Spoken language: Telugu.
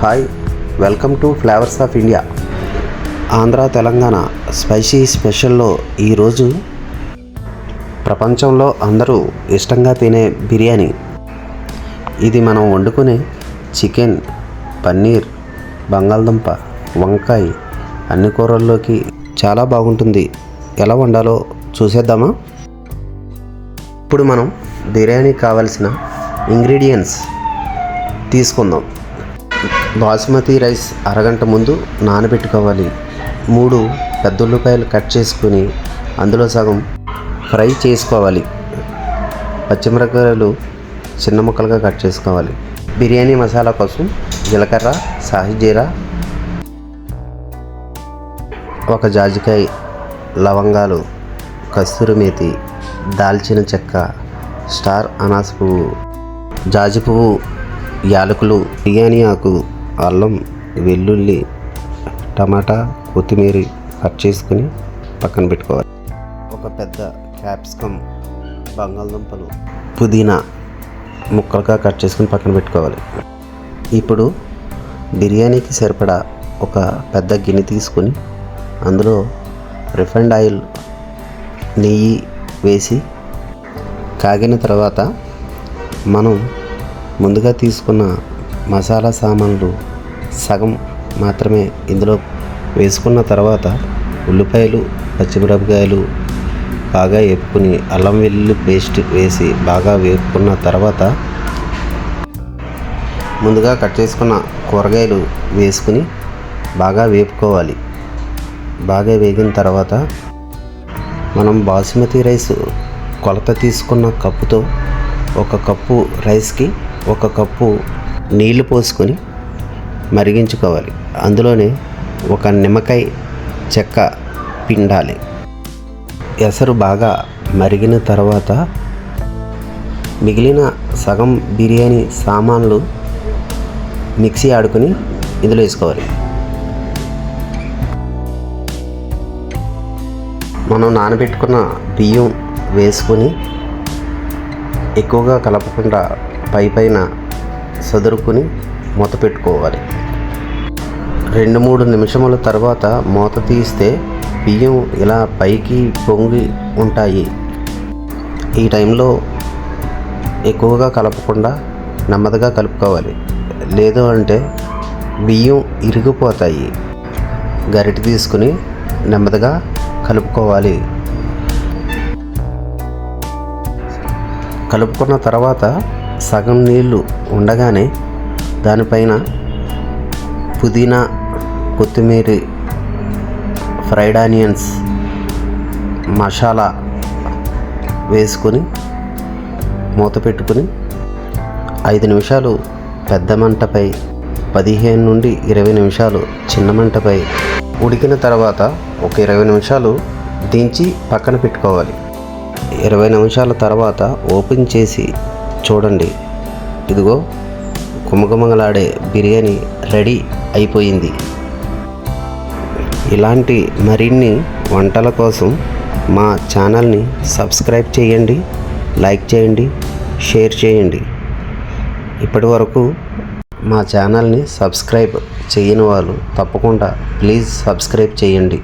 Hi welcome to flavours of India. Andhra Telangana spicy స్పెషల్లో ఈరోజు ప్రపంచంలో అందరూ ఇష్టంగా తినే బిర్యానీ. ఇది మనం వండుకునే చికెన్ పన్నీర్ బంగాళదుంప వంకాయ అన్ని కూరల్లోకి చాలా బాగుంటుంది. ఎలా వండాలో చూసేద్దామా? ఇప్పుడు మనం బిర్యానీకి కావాల్సిన ఇంగ్రీడియంట్స్ తీసుకుందాం. బాస్మతి రైస్ అరగంట ముందు నానబెట్టుకోవాలి. మూడు పెద్ద ఉల్లిపాయలు కట్ చేసుకుని అందులో సగం ఫ్రై చేసుకోవాలి. పచ్చిమిరపకాయలు చిన్న ముక్కలుగా కట్ చేసుకోవాలి. బిర్యానీ మసాలా కోసం జీలకర్ర సాహిజీరా ఒక జాజికాయ లవంగాలు కస్తూరి మేతి దాల్చిన చెక్క స్టార్ అనాస పువ్వు జాజి పువ్వు యాలకులు బిర్యానీ ఆకు అల్లం వెల్లుల్లి టమాటా కొత్తిమీర కట్ చేసుకుని పక్కన పెట్టుకోవాలి. ఒక పెద్ద క్యాప్సికమ్ బంగాళదుంపలు పుదీనా ముక్కలుగా కట్ చేసుకుని పక్కన పెట్టుకోవాలి. ఇప్పుడు బిర్యానీకి సరిపడా ఒక పెద్ద గిన్నె తీసుకొని అందులో రిఫైండ్ ఆయిల్ నెయ్యి వేసి కాగిన తర్వాత మనం ముందుగా తీసుకున్న మసాలా సామాన్లు సగం మాత్రమే ఇందులో వేసుకున్న తర్వాత ఉల్లిపాయలు పచ్చిమిరపకాయలు బాగా వేపుకుని అల్లం వెల్లుల్లి పేస్ట్ వేసి బాగా వేపుకున్న తర్వాత ముందుగా కట్ చేసుకున్న కూరగాయలు వేసుకుని బాగా వేపుకోవాలి. బాగా వేగిన తర్వాత మనం బాసుమతి రైస్ కొలత తీసుకున్న కప్పుతో ఒక కప్పు రైస్కి ఒక కప్పు నీళ్ళు పోసుకొని మరిగించుకోవాలి. అందులోనే ఒక నిమ్మకాయ చెక్క పిండాలి. ఎసరు బాగా మరిగిన తర్వాత మిగిలిన సగం బిర్యానీ సామాన్లు మిక్సీ ఆడుకొని ఇందులో వేసుకోవాలి. మనం నానబెట్టుకున్న బియ్యం వేసుకొని ఎక్కువగా కలపకుండా పై పైన సదురుకుని మూత పెట్టుకోవాలి. రెండు మూడు నిమిషముల తర్వాత మూత తీస్తే బియ్యం ఇలా పైకి పొంగి ఉంటాయి. ఈ టైంలో ఎక్కువగా కలపకుండా నెమ్మదిగా కలుపుకోవాలి. లేదు అంటే బియ్యం ఇరిగిపోతాయి. గరిటె తీసుకుని నెమ్మదిగా కలుపుకోవాలి. కలుపుకున్న తర్వాత సగం నీళ్ళు ఉండగానే దానిపైన పుదీనా కొత్తిమీర ఫ్రైడ్ ఆనియన్స్ మసాలా వేసుకొని మూత పెట్టుకుని ఐదు నిమిషాలు పెద్ద మంటపై పదిహేను నుండి ఇరవై నిమిషాలు చిన్న మంటపై ఉడికిన తర్వాత ఒక ఇరవై నిమిషాలు దించి పక్కన పెట్టుకోవాలి. ఇరవై నిమిషాల తర్వాత ఓపెన్ చేసి చూడండి. ఇదిగో కుమకుమగలాడే బిర్యానీ రెడీ అయిపోయింది. ఇలాంటి మరిన్ని వంటల కోసం మా ఛానల్ని సబ్స్క్రైబ్ చేయండి లైక్ చేయండి షేర్ చేయండి. ఇప్పటి వరకు మా ఛానల్ని సబ్స్క్రైబ్ చేయని వాళ్ళు తప్పకుండా ప్లీజ్ సబ్స్క్రైబ్ చేయండి.